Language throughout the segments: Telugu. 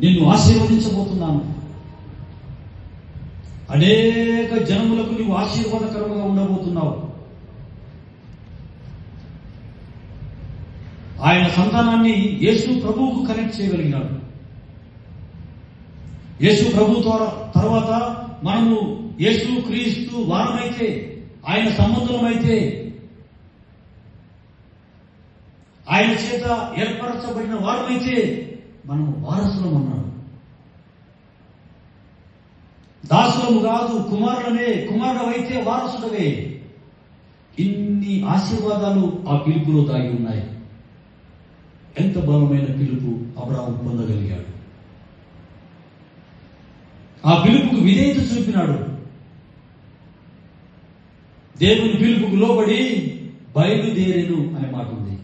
నిన్ను ఆశీర్వదించబోతున్నాను. అనేక జనములకు నీవు ఆశీర్వాదకరంగా ఉండబోతున్నావు. ఆయన సంతానాన్ని యేసు ప్రభువుకు కనెక్ట్ చేయగలిగినాడు. యేసు ప్రభు ద్వారా తర్వాత మనము యేసు క్రీస్తు వారమైతే ఆయన సంబంధమైతే ఆయన చేత ఏర్పరచబడిన వారమైతే మనం వారసులం అన్నాడు దాసులము కాదు కుమారుడు కుమారుడవైతే వారసుడవే. ఇన్ని ఆశీర్వాదాలు ఆ పిలుపులో దాగి ఉన్నాయి. ఎంత బలమైన పిలుపు అబ్రాహం పొందగలిగాడు. ఆ పిలుపుకు విధేయత చూపినాడు. దేవుని పిలుపుకు లోబడి బయలుదేరేను అనే మాట ఉంది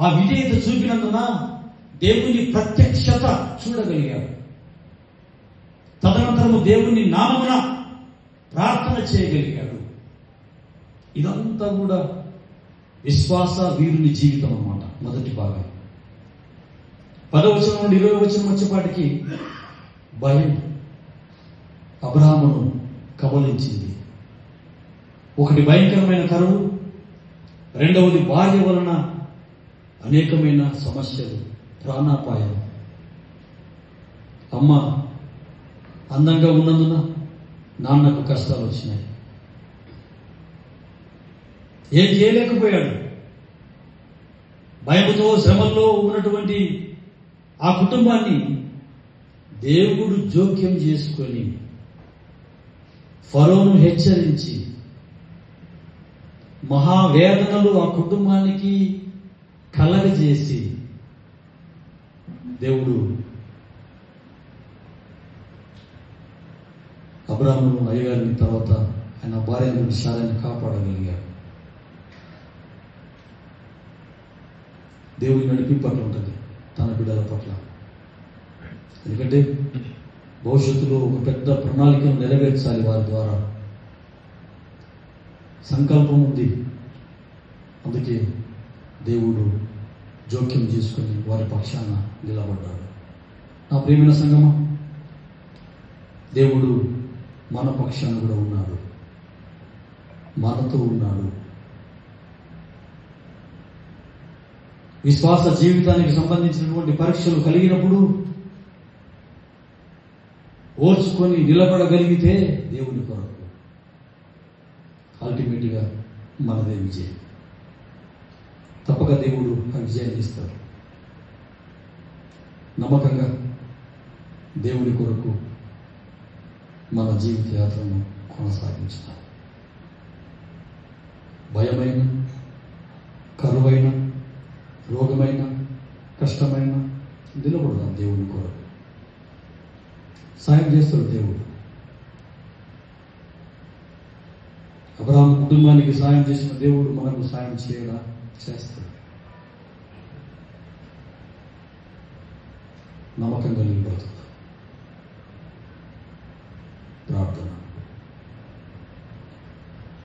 ఆ విధేయత చూపినందున దేవుని ప్రత్యక్షత చూడగలిగారు. తదనంతరము దేవుని నామమున ప్రార్థన చేయగలిగాడు ఇదంతా కూడా విశ్వాస వీరుని జీవితం అన్నమాట మొదటి భాగం. పదవచనం నుండి ఇరవై వచనం వచ్చేపాటికి భయం అబ్రాహ్మను కబలించింది. ఒకటి భయంకరమైన కరువు రెండవది భార్య వలన అనేకమైన సమస్యలు. ప్రాణాపాయం. అమ్మ అందంగా ఉన్నందున నాన్నకు కష్టాలు వచ్చినాయి. ఏం చేయలేకపోయాడు. భయముతో శ్రమంలో ఉన్నటువంటి ఆ కుటుంబాన్ని దేవుడు జోక్యం చేసుకొని ఫరోను హెచ్చరించి మహావేదనలు ఆ కుటుంబానికి కలగజేసి దేవుడు అబ్రాహ్మణు అయ్యగారిని తర్వాత ఆయన భార్య నుండి శాలని కాపాడగలిగాడు. దేవుని నడిపి పట్ల ఉంటుంది తన బిడ్డల పట్ల. ఎందుకంటే భవిష్యత్తులో ఒక పెద్ద ప్రణాళికను నెరవేర్చాలి వారి ద్వారా. సంకల్పం ఉంది. అందుకే దేవుడు జోక్యం చేసుకుని వారి పక్షాన నిలబడ్డాడు. నా ప్రేమైన సంగమా దేవుడు మన పక్షాన కూడా ఉన్నాడు. మనతో ఉన్నాడు. విశ్వాస జీవితానికి సంబంధించినటువంటి పరీక్షలు కలిగినప్పుడు ఓర్చుకొని నిలబడగలిగితే దేవుని కొరకు. అల్టిమేట్గా మనదే విజయం. తప్పక దేవుడు ఆ విజయాన్ని ఇస్తాడు నమ్మకంగా దేవుని కొరకు మన జీవిత యాత్రను కొనసాగించుతాం. భయమైన కరువైన రోగమైన కష్టమైన నిలబడదాం దేవుని కొరకు. సాయం చేస్తాడు దేవుడు. అబ్రాహ్మ కుటుంబానికి సాయం చేసిన దేవుడు మనకు సాయం చేయడా? చేస్తాడు. നമുക്ക് നൽകേണ്ടത്